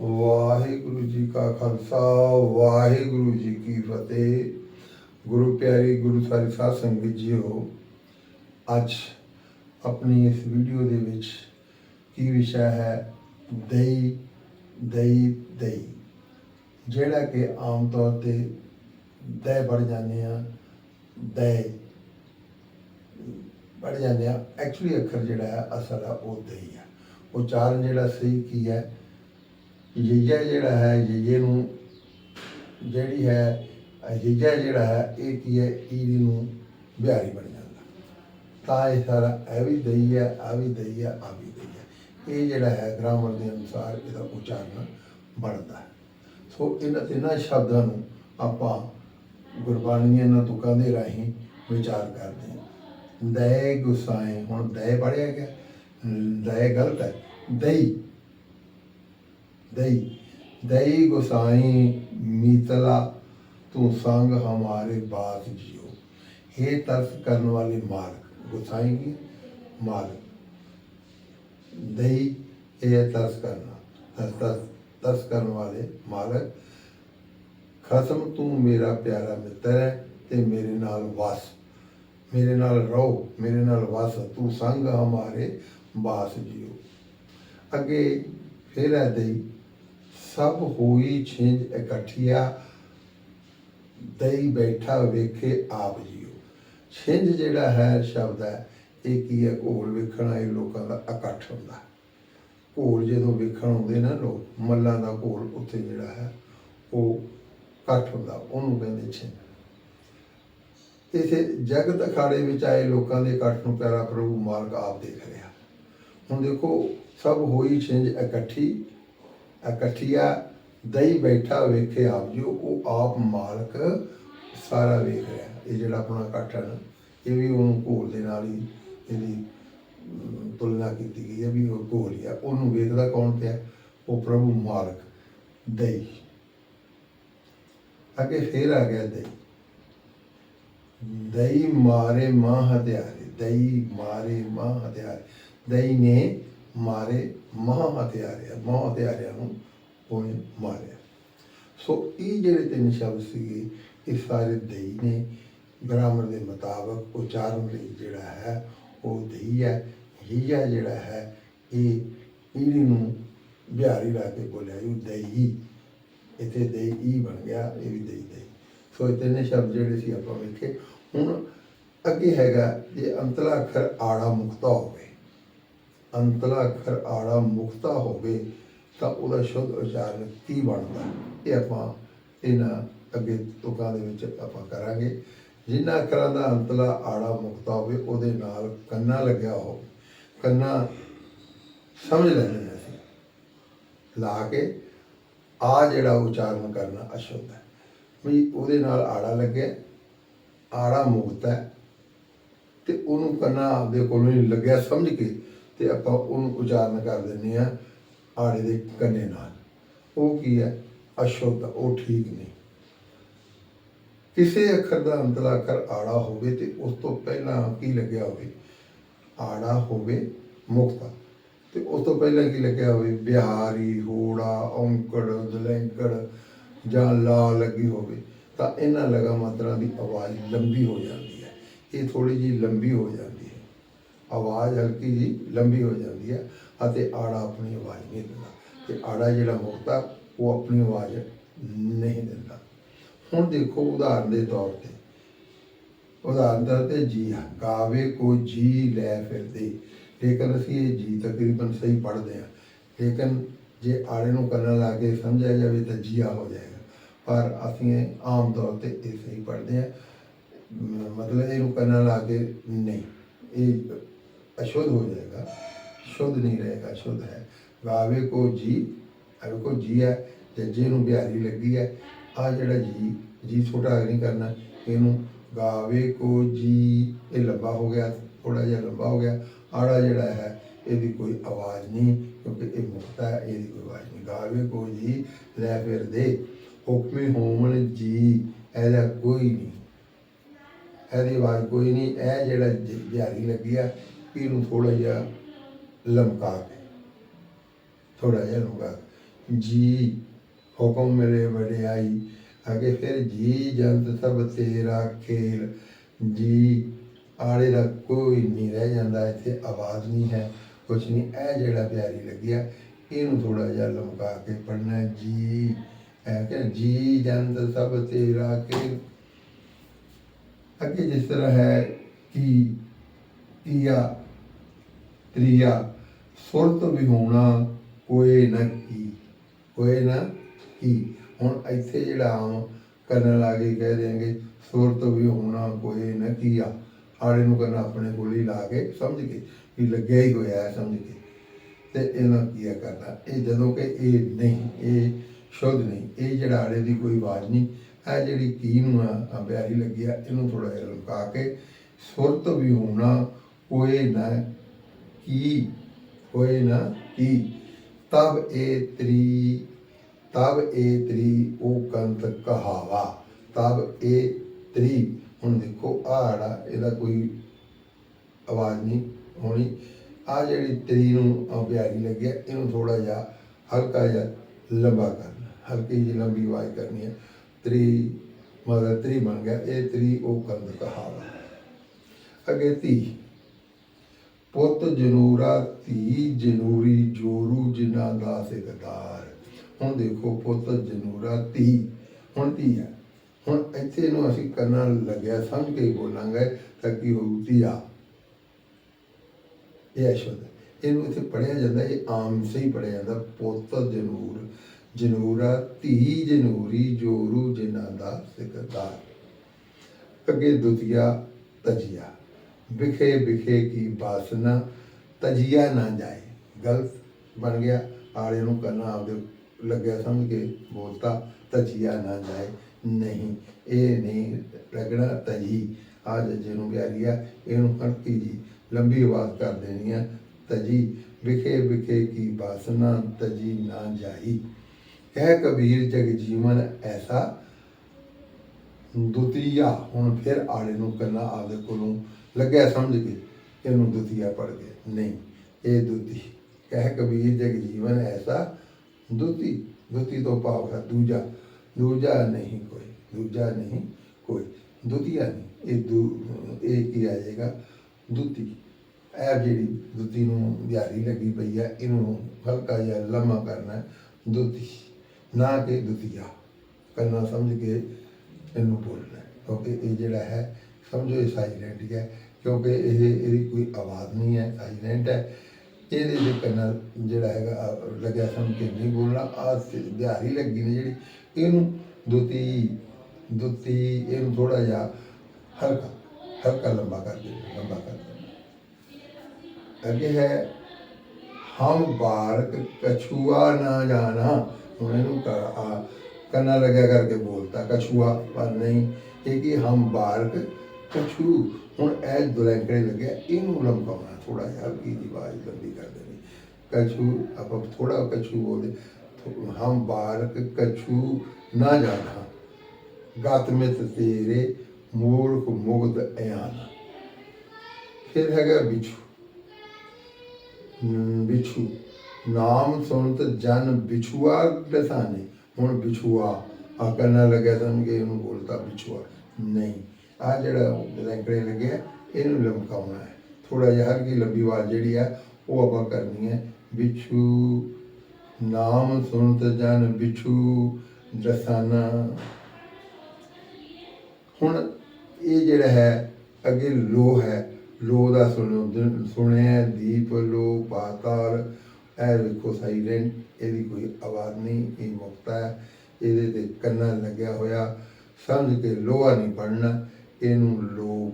ਵਾਹਿਗੁਰੂ ਜੀ ਕਾ ਖਾਲਸਾ, ਵਾਹਿਗੁਰੂ ਜੀ ਕੀ ਫਤਿਹ। ਗੁਰੂ ਪਿਆਰੀ, ਗੁਰੂ ਸਾਰੀ ਸਾਧ ਸੰਗਤ ਜੀਓ, ਅੱਜ ਆਪਣੀ ਇਸ ਵੀਡੀਓ ਦੇ ਵਿੱਚ ਕੀ ਵਿਸ਼ਾ ਹੈ? ਦਈ ਦਈ ਦਈ ਜਿਹੜਾ ਕਿ ਆਮ ਤੌਰ ਤੇ ਦੈ ਬੜ ਜਾਂਦੇ ਆ ਦੈ ਬੜ ਜਾਂਦੇ ਆ। ਐਕਚੁਅਲੀ ਅੱਖਰ ਜਿਹੜਾ ਹੈ ਅਸਲ ਆ, ਉਹ ਦਈ ਹੈ ਉਚਾਰਨ ਜਿਹੜਾ ਸਹੀ ਕੀ ਹੈ? ਯਈਆ ਜਿਹੜਾ ਹੈ ਯਈਏ ਨੂੰ ਜਿਹੜੀ ਹੈ ਯਈਆ ਜਿਹੜਾ ਹੈ, ਇਹ ਕੀ ਹੈ ਈਦੀ ਨੂੰ ਬਿਹਾਰੀ ਬਣ ਜਾਂਦਾ। ਤਾਂ ਇਹ ਸਾਰਾ ਇਹ ਵੀ ਦਈ ਹੈ ਆ ਵੀ ਦਈ ਹੈ ਆ ਵੀ ਦਈ ਹੈ। ਇਹ ਜਿਹੜਾ ਹੈ, ਗ੍ਰਾਮਰ ਦੇ ਅਨੁਸਾਰ ਇਹਦਾ ਉਚਾਰਨ ਬਣਦਾ ਹੈ। ਸੋ ਇਹਨਾਂ ਤਿੰਨਾਂ ਸ਼ਬਦਾਂ ਨੂੰ ਆਪਾਂ ਗੁਰਬਾਣੀ ਇਹਨਾਂ ਤੁਕਾਂ ਦੇ ਰਾਹੀਂ ਵਿਚਾਰ ਕਰਦੇ ਹਾਂ। ਦੈ ਗੁਸਾਏ, ਹੁਣ ਦੈ ਪੜਿਆ ਗਿਆ ਦੈ ਗਲਤ ਹੈ। ਦਈ ਦਈ। ਦਈ ਗੁਸਾਈ, ਮੀਤਲਾ, ਤੂੰ ਸੰਗ ਹਮਾਰੇ ਬਾਤ ਜਿਓ। हे ਤਰਸ ਕਰਨ ਵਾਲੇ ਮਾਲਕ, ਗੁਸਾਈ ਕੀ? ਮਾਲਕ। ਦਈ, ਇਹ ਤਰਸ ਕਰਨਾ। ਤਰਸ ਤਰਸ ਕਰਨ ਵਾਲੇ ਮਾਲਕ, ਖਸਮ ਤੂੰ ਮੇਰਾ ਪਿਆਰਾ ਮਿੱਤਰ ਹੈ ਤੇ ਮੇਰੇ ਨਾਲ ਵਸ। ਮੇਰੇ ਨਾਲ ਰਹੋ, ਮੇਰੇ ਨਾਲ ਵਸ, ਤੂੰ ਸੰਗ ਹਮਾਰੇ ਬਾਸ ਜਿਓ। ਅੱਗੇ ਫਿਰ ਹੈ ਦਈ ਸਭ ਹੋਈ ਛਿੰਝ ਇਕੱਠੀਆ, ਦਈ ਬੈਠਾ ਵੇਖੇ ਆਪ ਜੀਓ। ਛਿੰਝ ਜਿਹੜਾ ਹੈ ਸ਼ਬਦ ਹੈ, ਇਹ ਕੀ ਹੈ? ਘੋਲ ਵੇਖਣ ਆਏ ਲੋਕਾਂ ਦਾ ਇਕੱਠ ਹੁੰਦਾ। ਘੋਲ ਜਦੋਂ ਵੇਖਣ ਆਉਂਦੇ ਨਾ ਲੋਕ, ਮੱਲਾਂ ਦਾ ਘੋਲ ਉੱਥੇ ਜਿਹੜਾ ਹੈ, ਉਹ ਇਕੱਠ ਹੁੰਦਾ, ਉਹਨੂੰ ਕਹਿੰਦੇ ਛਿੰਝ। ਇਸੇ ਜਗਤ ਅਖਾੜੇ ਵਿੱਚ ਆਏ ਲੋਕਾਂ ਦੇ ਇਕੱਠ ਨੂੰ ਪਿਆਰਾ ਪ੍ਰਭੂ ਮਾਲਕ ਆਪ ਦੇਖ ਰਿਹਾ। ਹੁਣ ਦੇਖੋ, ਸਭ ਹੋਈ ਛਿੰਝ ਇਕੱਠੀ ਇਕੱਠੀਆ ਦਈ ਬੈਠਾ ਵੇਖੇ ਆਪ ਜੀ, ਉਹ ਆਪ ਮਾਲਕ ਸਾਰਾ ਵੇਖ ਰਿਹਾ। ਇਹ ਜਿਹੜਾ ਆਪਣਾ ਇਕੱਠ ਹੈ ਨਾ, ਇਹ ਵੀ ਉਹਨੂੰ ਘੋਲ ਦੇ ਨਾਲ ਹੀ ਇਹਦੀ ਤੁਲਨਾ ਕੀਤੀ ਗਈ ਹੈ ਵੀ ਉਹ ਘੋਲ ਹੀ ਆ। ਉਹਨੂੰ ਵੇਖਦਾ ਕੌਣ ਪਿਆ? ਉਹ ਪ੍ਰਭੂ ਮਾਲਕ ਦਈ ਅੱਗੇ ਫੇਰ ਆ ਗਿਆ ਦਈ ਦਈ ਮਾਰੇ ਮਾਂ ਹਥਿਆਰੇ ਦਈ ਮਾਰੇ ਮਾਂ ਹਥਿਆਰੇ। ਦਈ ਨੇ ਮਾਰੇ ਮਾਂ ਹਥਿਆਰਿਆਂ ਮਾਂ ਹਥਿਆਰਿਆਂ ਨੂੰ ਉਹਨੇ ਮਾਰਿਆ। ਸੋ ਇਹ ਜਿਹੜੇ ਤਿੰਨ ਸ਼ਬਦ ਸੀਗੇ, ਇਹ ਸਾਰੇ ਦਈ ਨੇ। ਗ੍ਰਾਮਰ ਦੇ ਮੁਤਾਬਕ ਉਚਾਰਨ ਲਈ ਜਿਹੜਾ ਹੈ, ਉਹ ਦਈ ਹੈ, ਹੀਆ ਜਿਹੜਾ ਹੈ, ਇਹ ਈੜੀ ਨੂੰ ਬਿਹਾਰੀ ਲਾ ਕੇ ਬੋਲਿਆ, ਇਹ ਦਈ ਇੱਥੇ ਦਈ ਈ ਬਣ ਗਿਆ, ਇਹ ਵੀ ਦਈ ਦਈ ਸੋ ਇਹ ਤਿੰਨ ਸ਼ਬਦ ਜਿਹੜੇ ਸੀ ਆਪਾਂ ਵੇਖੇ। ਹੁਣ ਅੱਗੇ ਹੈਗਾ, ਜੇ ਅੰਤਲਾ ਅੱਖਰ ਆੜਾ ਮੁਕਤਾ ਹੋਵੇ ਅੰਤਲਾ ਅੱਖਰ ਆੜਾ ਮੁਕਤਾ ਹੋਵੇ, ਤਾਂ ਉਹਦਾ ਸ਼ੁੱਧ ਉਚਾਰਨ ਕੀ ਬਣਦਾ? ਇਹ ਆਪਾਂ ਇਹਨਾਂ ਅੱਗੇ ਤੁਕਾਂ ਦੇ ਵਿੱਚ ਆਪਾਂ ਕਰਾਂਗੇ। ਜਿਨ੍ਹਾਂ ਅੱਖਰਾਂ ਦਾ ਅੰਤਲਾ ਆੜਾ ਮੁਕਤਾ ਹੋਵੇ, ਉਹਦੇ ਨਾਲ ਕੰਨਾ ਲੱਗਿਆ ਹੋ ਕੰਨਾ ਸਮਝ ਲੈਣੇ ਅਸੀਂ। ਲਾ ਕੇ ਆ ਜਿਹੜਾ ਉਚਾਰਨ ਕਰਨਾ ਅਸ਼ੁੱਧ ਹੈ। ਵੀ ਉਹਦੇ ਨਾਲ ਆੜਾ ਲੱਗਿਆ, ਆੜਾ ਮੁਕਤ ਹੈ, ਤੇ ਉਹਨੂੰ ਕੰਨਾ ਆਪਦੇ ਕੋਲੋਂ ਹੀ ਲੱਗਿਆ, ਸਮਝ ਕੇ ਤੇ ਆਪਾਂ ਉਹਨੂੰ ਉਚਾਰਨ ਕਰ ਦਿੰਦੇ ਆ ਆੜੇ ਦੇ ਕੰਨੇ ਨਾਲ। ਉਹ ਕੀ ਹੈ? ਅਸ਼ੁੱਧ, ਉਹ ਠੀਕ ਨਹੀਂ। ਕਿਸੇ ਅੱਖਰ ਦਾ ਅੰਤਲਾ ਕਰ ਆੜਾ ਹੋਵੇ ਤੇ ਉਸ ਤੋਂ ਪਹਿਲਾਂ ਕੀ ਲੱਗਿਆ ਹੋਵੇ? ਆੜਾ ਹੋਵੇ ਮੁਕਤਾ। ਤੇ ਉਸ ਤੋਂ ਪਹਿਲਾਂ ਕੀ ਲੱਗਿਆ ਹੋਵੇ? ਬਿਹਾਰੀ, ਹੋੜਾ, ਔਂਕੜ, ਦਲੈਂਕੜ ਜਾਂ ਲਾ ਲੱਗੀ ਹੋਵੇ, ਤਾਂ ਇਹਨਾਂ ਲਗਾ ਮਾਤਰਾ ਦੀ ਆਵਾਜ਼ ਲੰਬੀ ਹੋ ਜਾਂਦੀ ਹੈ। ਇਹ ਥੋੜੀ ਜੀ ਲੰਬੀ ਹੋ ਜਾਂਦੀ ਆਵਾਜ਼ ਹਲਕੀ ਜੀ ਲੰਬੀ ਹੋ ਜਾਂਦੀ ਹੈ ਅਤੇ ਆੜਾ ਆਪਣੀ ਆਵਾਜ਼ ਨਹੀਂ ਦਿੰਦਾ। ਤੇ ਆੜਾ ਜਿਹੜਾ ਮੁਕਤਾ ਉਹ ਆਪਣੀ ਆਵਾਜ਼ ਨਹੀਂ ਦਿੰਦਾ। ਹੁਣ ਦੇਖੋ ਉਦਾਹਰਨ ਦੇ ਤੌਰ ਤੇ। ਉਦਾਹਰਨ ਦਾ ਤੌਰ ਤੇ ਜੀ ਗਾਵੇ ਕੋ ਜੀ ਲੈ ਫਿਰਦੇ। ਲੇਕਿਨ ਅਸੀਂ ਇਹ ਜੀ ਤਕਰੀਬਨ ਸਹੀ ਪੜ੍ਹਦੇ ਹਾਂ। ਲੇਕਿਨ ਜੇ ਆੜੇ ਨੂੰ ਕਰਨ ਲਾ ਕੇ ਸਮਝਿਆ ਜਾਵੇ ਤਾਂ ਜੀਆ ਹੋ ਜਾਏਗਾ। ਪਰ ਅਸੀਂ ਇਹ ਆਮ ਤੌਰ ਤੇ ਇਹ ਸਹੀ ਪੜ੍ਹਦੇ ਹਾਂ। ਮਤਲਬ ਇਹਨੂੰ ਕਰਨ ਲਾ ਕੇ ਨਹੀਂ। ਇਹ ਅਸ਼ੁੱਧ ਹੋ ਜਾਏਗਾ, ਸ਼ੁੱਧ ਨਹੀਂ ਰਹੇਗਾ ਸ਼ੁੱਧ ਹੈ। ਗਾਵੇ ਕੋ ਜੀ ਅਰ ਕੋ ਜੀ ਹੈ, ਤੇ ਜੇ ਨੂੰ ਬਿਹਾਰੀ ਲੱਗੀ ਹੈ ਆ ਜਿਹੜਾ ਜੀ ਜੀ ਛੋਟਾ ਨਹੀਂ ਕਰਨਾ, ਇਹਨੂੰ ਗਾਵੇ ਕੋ ਜੀ, ਇਹ ਲੰਬਾ ਹੋ ਗਿਆ ਥੋੜਾ ਜਿਹਾ ਲੰਬਾ ਹੋ ਗਿਆ, ਆੜਾ ਜਿਹੜਾ ਹੈ, ਇਹਦੀ ਕੋਈ ਆਵਾਜ਼ ਨਹੀਂ, ਕਿਉਂਕਿ ਇਹ ਮੁਕਤਾ ਹੈ, ਇਹਦੀ ਕੋਈ ਆਵਾਜ਼ ਨਹੀਂ। ਗਾਵੇ ਕੋ ਜੀ, ਲੈ ਫਿਰ ਦੇ, ਹੁਕਮੇ ਹੋਮਣ ਜੀ, ਇਹਦਾ ਕੋਈ ਨਹੀਂ। ਇਹਦੀ ਆਵਾਜ਼ ਕੋਈ ਨਹੀਂ, ਇਹ ਜਿਹੜਾ ਜ- ਬਿਹਾਰੀ ਲੱਗੀ ਹੈ ਇਹਨੂੰ ਥੋੜਾ ਜਿਹਾ ਲਮਕਾ ਕੇ ਥੋੜਾ ਜਿਹਾ ਲਮਕਾ ਕੇ। ਜੀ, ਹੁਕਮ ਮੇਰੇ ਵਡਿਆਈ ਅੱਗੇ ਫਿਰ ਜੀ, ਜੰਤ ਸਭ ਤੇਰਾ ਖੇਲ। ਜੀ, ਆਲੇ ਦਾ ਕੋਈ ਨਹੀਂ ਰਹਿ ਜਾਂਦਾ, ਇੱਥੇ ਆਵਾਜ਼ ਨਹੀਂ ਹੈ, ਕੁਛ ਨਹੀਂ। ਇਹ ਜਿਹੜਾ ਪਿਆਰੀ ਲੱਗਿਆ ਇਹਨੂੰ ਥੋੜਾ ਜਿਹਾ ਲਮਕਾ ਕੇ ਪੜਨਾ ਜੀ ਐ ਕਿ ਜੀ, ਜੰਤ ਸਭ ਤੇਰਾ ਖੇਲ। ਅੱਗੇ ਜਿਸ ਤਰ੍ਹਾਂ ਹੈ ਕਿ ਤੀਆ ਤ੍ਰਿਆ ਸੁਰਤ ਵਿਹੂਣਾ ਕੋਏ ਨਾ ਕੀ, ਕੋਏ ਨਾ ਕੀ। ਹੁਣ ਇੱਥੇ ਜਿਹੜਾ ਆਮ ਕਰਨ ਲੱਗੇ ਕਹਿ ਦੇਣਗੇ ਸੁਰਤ ਵਿਹੂਣਾ ਕੋਏ ਨਾ ਕੀਆ। ਆੜੇ ਨੂੰ ਕਰਨਾ ਆਪਣੇ ਕੋਲ ਹੀ ਲਾ ਕੇ ਸਮਝ ਕੇ, ਵੀ ਲੱਗਿਆ ਹੀ ਹੋਇਆ ਹੈ ਸਮਝ ਕੇ। ਤੇ ਇਹਨਾਂ ਕੀ ਕਰਨਾ? ਇਹ ਜਦੋਂ ਕਿ ਇਹ ਨਹੀਂ, ਇਹ ਸ਼ੁੱਧ ਨਹੀਂ, ਇਹ ਜਿਹੜਾ ਆੜੇ ਦੀ ਕੋਈ ਆਵਾਜ਼ ਨਹੀਂ, ਇਹ ਜਿਹੜੀ ਕੀ ਨੂੰ ਆ ਆ ਪਿਆਰੀ ਲੱਗੀ ਆ, ਇਹਨੂੰ ਥੋੜਾ ਜਿਹਾ ਲੁਕਾ ਕੇ, ਸੁਰਤ ਵੀ ਹੋਣਾ ਕੋਏ ਨਾ ਕੀ ਕੋਏ ਨਾ ਕੀ? ਤਬ ਏ ਤਰੀ, ਤਬ ਏ ਤਰੀ ਉਹ ਕੰਤ ਕਹਾਵਾ। ਤਬ ਏ ਤਰੀ। ਹੁਣ ਦੇਖੋ ਆੜਾ ਇਹਦਾ ਕੋਈ ਆਵਾਜ਼ ਨਹੀਂ ਹੋਣੀ। ਆ ਜਿਹੜੀ ਤਰੀ ਨੂੰ ਆ ਪਿਆਰੀ ਲੱਗਿਆ ਇਹਨੂੰ ਥੋੜਾ ਜਿਹਾ ਹਲਕਾ ਜਿਹਾ ਲੰਬਾ ਕਰਨਾ। ਹਲਕੀ ਜਿਹੀ ਲੰਬੀ ਆਵਾਜ਼ ਕਰਨੀ ਹੈ ਤਰੀ ਮਤਲਬ ਤਰੀ ਬਣ ਗਿਆ। ਇਹ ਤਰੀ ਉਹ ਕੰਦ ਕਹਾਵਾ। ਅੱਗੇ ਤੀ ਪੁੱਤ ਜਨੂਰਾ, ਧੀ ਜਨੂਰੀ, ਜੋਰੂ ਜਿਨ੍ਹਾਂ ਦਾ ਸਿਕਦਾਰ ਹੁਣ ਦੇਖੋ ਪੁੱਤ ਜਨੂਰਾ, ਧੀ, ਹੁਣ ਧੀ ਹੈ। ਹੁਣ ਇੱਥੇ ਨੂੰ ਅਸੀਂ ਕਰਨ ਲੱਗਿਆ, ਸਮਝ ਕੇ ਬੋਲਾਂਗੇ ਤਾਂ ਕੀ ਹੋਊ, ਧੀਆ। ਇਹ ਅਸ਼ਬਦ ਇਹਨੂੰ ਇੱਥੇ ਪੜਿਆ ਜਾਂਦਾ, ਇਹ ਆਮ ਸਹੀ ਪੜਿਆ ਜਾਂਦਾ, ਪੁੱਤ ਜਨੂਰ। ਜਨੂਰਾ, ਧੀ ਜਨੂਰੀ, ਜੋਰੂ ਜਿਨ੍ਹਾਂ ਦਾ ਸਿਕਦਾਰ ਅੱਗੇ ਦੁਤੀਆ ਤਜੀਆ। ਵਿਖੇ ਵਿਖੇ ਕੀ ਬਾਸਨਾ ਤਜੀਆ ਨਾ ਜਾਏ। ਗਲਤ ਬਣ ਗਿਆ। ਆਲੇ ਨੂੰ ਕਰਨਾ ਆਪਦੇ ਲੱਗਿਆ ਸਮਝ ਕੇ ਬੋਲਤਾ, ਤਜੀਆ ਨਾ ਜਾਏ। ਨਹੀਂ, ਇਹ ਨਹੀਂ ਲੱਗਣਾ ਤਜੀ। ਆਜ ਜਿਹਨੂੰ ਪਿਆਰੀ ਆ ਇਹਨੂੰ ਹਲਕੀ ਜੀ ਲੰਬੀ ਆਵਾਜ਼ ਕਰ ਦੇਣੀ ਆ। ਤਜੀ, ਵਿਖੇ ਵਿਖੇ ਕੀ ਬਾਸਨਾ ਤਜੀ ਨਾ ਜਾਈ। ਕਹਿ ਕਬੀਰ ਜਗ ਜੀਵਨ ਐਸਾ ਦੁਤੀਆ। ਹੁਣ ਫਿਰ ਆਲੇ ਨੂੰ ਕਰਨਾ ਆਪਦੇ ਕੋਲੋਂ ਲੱਗਿਆ ਸਮਝ ਕੇ ਇਹਨੂੰ ਦੁਤੀਆ ਪੜ ਗਿਆ। ਨਹੀਂ ਇਹ ਦੁਤੀ। ਕਹਿ ਕਬੀਰ ਜਗ ਜੀਵਨ ਐਸਾ ਦੁਤੀ। ਦੁਤੀ ਤੋਂ ਭਾਵ ਹੈ ਦੂਜਾ। ਦੂਜਾ ਨਹੀਂ ਕੋਈ। ਦੂਜਾ ਨਹੀਂ ਕੋਈ। ਦੁਤੀਆ ਨਹੀਂ। ਇਹ ਦੂ ਇਹ ਕੀ ਆ ਜਾਏਗਾ? ਦੁਤੀ। ਇਹ ਜਿਹੜੀ ਦੁਤੀ ਨੂੰ ਦਿਹਾੜੀ ਲੱਗੀ ਪਈ ਹੈ ਇਹਨੂੰ ਹਲਕਾ ਜਿਹਾ ਲੰਮਾ ਕਰਨਾ ਹੈ, ਦੁਤੀ। ਨਾ ਕਿ ਦੁਤੀਆ। ਕਰਨਾ ਸਮਝ ਕੇ ਇਹਨੂੰ ਬੋਲਣਾ ਹੈ। ਕਿਉਂਕਿ ਇਹ ਜਿਹੜਾ ਹੈ ਸਮਝੋ ਇਹ ਸਾਇਲੈਂਟ ਹੀ ਹੈ, ਕਿਉਂਕਿ ਇਹ, ਇਹਦੀ ਕੋਈ ਆਵਾਜ਼ ਨਹੀਂ ਹੈ ਸਾਇਲੈਂਟ ਹੈ। ਇਹਦੇ ਦੇ ਕੰਨਾਂ ਜਿਹੜਾ ਹੈਗਾ ਲੱਗਿਆ ਸਮਝ ਕੇ ਨਹੀਂ ਬੋਲਣਾ ਆ ਦਿਹਾੜੀ ਲੱਗੀ ਨੇ ਜਿਹੜੀ, ਇਹਨੂੰ ਦੁਤੀ ਦੁਤੀ, ਇਹਨੂੰ ਥੋੜਾ ਜਿਹਾ ਹਲਕਾ ਹਲਕਾ ਲੰਬਾ ਕਰ ਦੇ, ਲੰਬਾ ਕਰ ਦੇ। ਅੱਗੇ ਹੈ, ਹਮ ਬਾਰਕ ਕਛੂਆ ਨਾ ਜਾਣਾ। ਹੁਣ ਇਹਨੂੰ ਕੰਨਾਂ ਲੱਗਿਆ ਕਰਕੇ ਬੋਲਤਾ ਕਛੂਆ, ਪਰ ਨਹੀਂ, ਇਹ ਕਿ ਹਮ ਬਾਰਕ ਕਛੂ, ਹੁਣ ਇਹ ਦੁਲੈਂਕੜੇ ਲੱਗਿਆ, ਇਹਨੂੰ ਲਮਕਾਉਣਾ ਥੋੜਾ ਜਿਹਾ, ਹਲਕੀ ਦੀ ਆਵਾਜ਼ ਲੰਬੀ ਕਰ ਦੇਣੀ। ਕਛੂ, ਆਪਾਂ ਥੋੜਾ ਕਛੂ ਬੋਲਦੇ ਹਮ ਬਾਰਕ ਕਛੂ ਨਾ ਜਾਣਾ। ਗਤ ਮਿਤ ਤੇਰੇ, ਮੂਰਖ ਮੁਗਧ ਅਯਾਨ ਫਿਰ ਹੈਗਾ ਬਿਛੂ। ਬਿਛੂ। ਨਾਮ ਸੁਣ ਤੇ ਜਨ ਬਿਛੂਆ ਦਸਾਨੇ ਹੁਣ ਬਿਛੂਆ ਆ ਕਰਨਾ ਲੱਗਿਆ ਤਾਂ ਕਿ ਇਹਨੂੰ ਬੋਲਤਾ ਬਿਛੂਆ। ਨਹੀਂ ਆ ਜਿਹੜਾ ਲੈਂਕੜੇ ਲੱਗਿਆ ਇਹਨੂੰ ਲਮਕਾਉਣਾ ਹੈ। ਥੋੜਾ ਜਿਹਾ ਹਲਕੀ ਲੰਬੀ ਆਵਾਜ਼ ਜਿਹੜੀ ਆ, ਉਹ ਆਪਾਂ ਕਰਨੀ ਹੈ। ਵਿਛੂ ਨਾਮ ਸੁਣਤ ਜਨ ਵਿਛੂ ਦਸਾਨਾ। ਹੁਣ ਇਹ ਜਿਹੜਾ ਹੈ, ਅੱਗੇ ਲੋ ਹੈ। ਲੋ ਦਾ ਸੁਣੋ ਸੁਣਿਆ ਦੀਪ, ਲੋ, ਪਾਤਾਲ। ਇਹ ਵੇਖੋ ਸਾਇਲੈਂਟ ਇਹਦੀ ਕੋਈ ਆਵਾਜ਼ ਨਹੀਂ, ਇਹ ਮੁਕਤਾ ਹੈ। ਇਹਦੇ ਤੇ ਕੰਨਾਂ ਲੱਗਿਆ ਹੋਇਆ। ਸਮਝ ਕੇ ਲੋਹਾ ਨਹੀਂ ਪੜਨਾ ਇਹਨੂੰ ਲੋ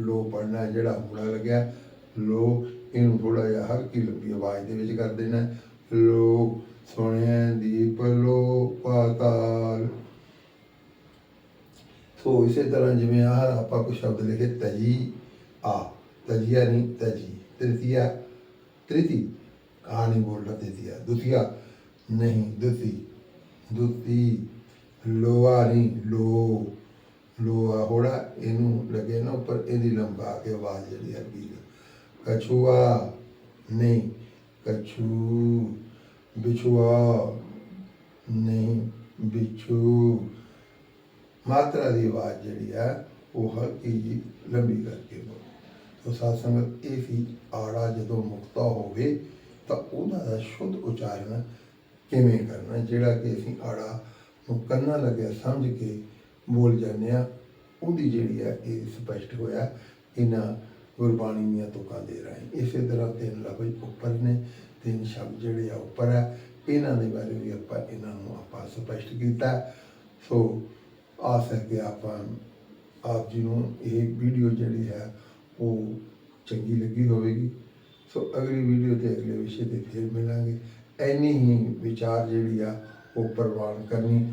ਲੋ ਪੜਨਾ ਜਿਹੜਾ ਹੂੜਾ ਲੱਗਿਆ, ਲੋ ਇਹਨੂੰ ਥੋੜਾ ਜਿਹਾ ਹਲਕੀ ਲੰਬੀ ਆਵਾਜ਼ ਦੇ ਵਿੱਚ ਕਰ ਦੇਣਾ, ਲੋ ਸੁਣਿਆ ਦੀਪ, ਲੋ ਪਾਤਾਲ। ਸੋ ਇਸੇ ਤਰ੍ਹਾਂ ਜਿਵੇਂ ਆਹ ਆਪਾਂ ਕੋਈ ਸ਼ਬਦ ਲਿਖੇ, ਤਜੀ, ਆ, ਤਜੀਆ ਨਹੀਂ, ਤਜੀ, ਤ੍ਰਿਤੀਆ, ਤ੍ਰਿਤੀ, ਆ ਨਹੀਂ ਬੋਲਣਾ ਤ੍ਰਿਤੀਆ, ਦੁਤੀਆ ਨਹੀਂ, ਦੁਤੀ ਦੁਤੀ ਲੋਆ ਨਹੀਂ, ਲੋ। ਲੋਆ ਹੋੜਾ, ਇਹਨੂੰ ਲੱਗੇ ਨਾ ਉੱਪਰ, ਇਹਦੀ ਲੰਬਾ ਕੇ ਆਵਾਜ਼ ਜਿਹੜੀ ਹੈ ਵੀ ਕਛੂਆ, ਨਹੀਂ, ਕਛੂ, ਬਿਛੂਆ, ਨਹੀਂ, ਬਿਛੂ। ਮਾਤਰਾ ਦੀ ਆਵਾਜ਼ ਜਿਹੜੀ ਹੈ ਉਹ ਹਲਕੀ ਜੀ ਲੰਬੀ ਕਰਕੇ ਬੋਲ। ਤੋ ਸਾਧ ਸੰਗਤ ਇਹ ਸੀ ਆੜਾ ਜਦੋਂ ਮੁਕਤਾ ਹੋਵੇ, ਤਾਂ ਉਹਦਾ ਦਾ ਸ਼ੁੱਧ ਉਚਾਰਨ ਕਿਵੇਂ ਕਰਨਾ, ਜਿਹੜਾ ਕਿ ਅਸੀਂ ਆੜਾ ਨੂੰ ਕੰਨਾਂ ਲੱਗਿਆ ਸਮਝ ਕੇ ਬੋਲ ਜਾਂਦੇ ਆ, ਉਹਦੀ ਜਿਹੜੀ ਆ ਇਹ ਸਪਸ਼ਟ ਹੋਇਆ, ਇਹਨਾਂ ਗੁਰਬਾਣੀ ਦੀਆਂ ਤੁਕਾਂ ਦੇ ਰਾਹੀਂ? ਇਸੇ ਤਰ੍ਹਾਂ ਤਿੰਨ ਲਫ਼ਜ਼ ਉੱਪਰ ਨੇ, ਤਿੰਨ ਸ਼ਬਦ ਜਿਹੜੇ ਆ ਉੱਪਰ ਹੈ ਇਹਨਾਂ ਦੇ ਬਾਰੇ ਵੀ ਆਪਾਂ ਇਹਨਾਂ ਨੂੰ ਆਪਾਂ ਸਪਸ਼ਟ ਕੀਤਾ। ਸੋ ਆਸ ਹੈ ਕਿ ਆਪਾਂ ਆਪ ਜੀ ਨੂੰ ਇਹ ਵੀਡੀਓ ਜਿਹੜੀ ਹੈ, ਉਹ ਚੰਗੀ ਲੱਗੀ ਹੋਵੇਗੀ। ਸੋ ਅਗਲੀ ਵੀਡੀਓ ਤੇ ਅਗਲੇ ਵਿਸ਼ੇ ਤੇ ਫਿਰ ਮਿਲਾਂਗੇ। ਐਨੀ ਹੀ ਵਿਚਾਰ ਜਿਹੜੀ ਆ, ਉਹ ਪ੍ਰਵਾਨ ਕਰਨੀ।